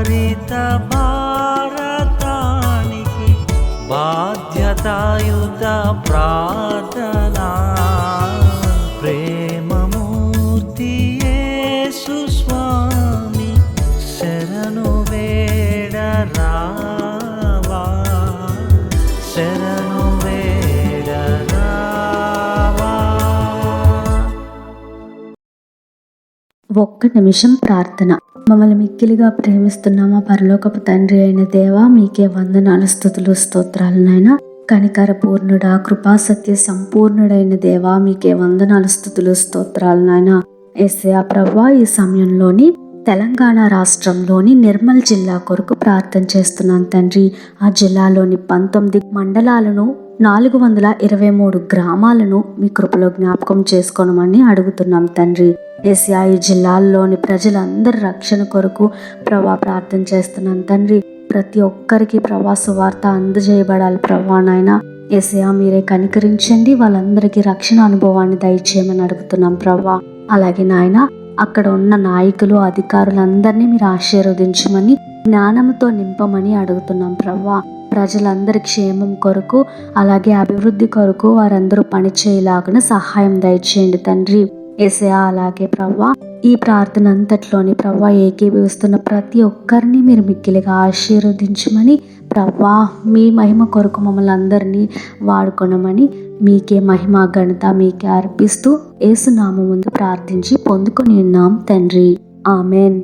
హరిత భారతానికి బాధ్యతాయుత ప్రార్థనా. ప్రేమమూర్తి సుస్వామి శరణు వేడరావా. శరణు వేడరావా. ఒక్క నిమిషం ప్రార్థన. మమ్మల్ని మిక్కిలిగా ప్రేమిస్తున్నామా? పరలోకపు తండ్రి అయిన దేవా మీకే వందనాలు స్థుతులు స్తోత్రాలు నాయన. కనికర పూర్ణుడా కృపా సత్య సంపూర్ణుడైన దేవా మీకే వందనాలు స్థుతులు స్తోత్రాలు నాయన. ఎస్ఏ ప్రభా ఈ సమయంలోని తెలంగాణ రాష్ట్రంలోని నిర్మల్ జిల్లా కొరకు ప్రార్థన చేస్తున్నాను తండ్రి. ఆ జిల్లాలోని పంతొమ్మిది మండలాలను నాలుగు వందల ఇరవై మూడు గ్రామాలను మీ కృపలో జ్ఞాపకం చేసుకోనమని అడుగుతున్నాం తండ్రి. ఏసియా ఈ జిల్లాల్లోని ప్రజలందరి రక్షణ కొరకు ప్రభా ప్రార్థన చేస్తున్నాను. తండ్రి ప్రతి ఒక్కరికి ప్రవాస వార్త అందజేయబడాలి ప్రభా నాయన. ఏసియా మీరే కనికరించండి. వాళ్ళందరికీ రక్షణ అనుభవాన్ని దయచేయమని అడుగుతున్నాం ప్రభా. అలాగే నాయన అక్కడ ఉన్న నాయకులు అధికారులందరినీ మీరు ఆశీర్వదించమని జ్ఞానంతో నింపమని అడుగుతున్నాం ప్రవ్వా ప్రజలందరి క్షేమం కొరకు అలాగే అభివృద్ధి కొరకు వారందరూ పనిచేయలాగా సహాయం దయచేయండి తండ్రి. ఏసయా అలాగే ప్రవ్వా ఈ ప్రార్థన అంతట్లోని ప్రవ్వా ఏకీభవిస్తున్న ప్రతి ఒక్కరిని మీరు మిక్కిలిగా ఆశీర్వదించమని ప్రవ్వా మీ మహిమ కొరకు మమ్మల్ని అందరినీ వాడుకొనమని మీకే మహిమ ఘనత మీకే అర్పిస్తూ ఏసునామ ముందు ప్రార్థించి పొందుకొని ఉన్నాం తండ్రి. ఆమెన్.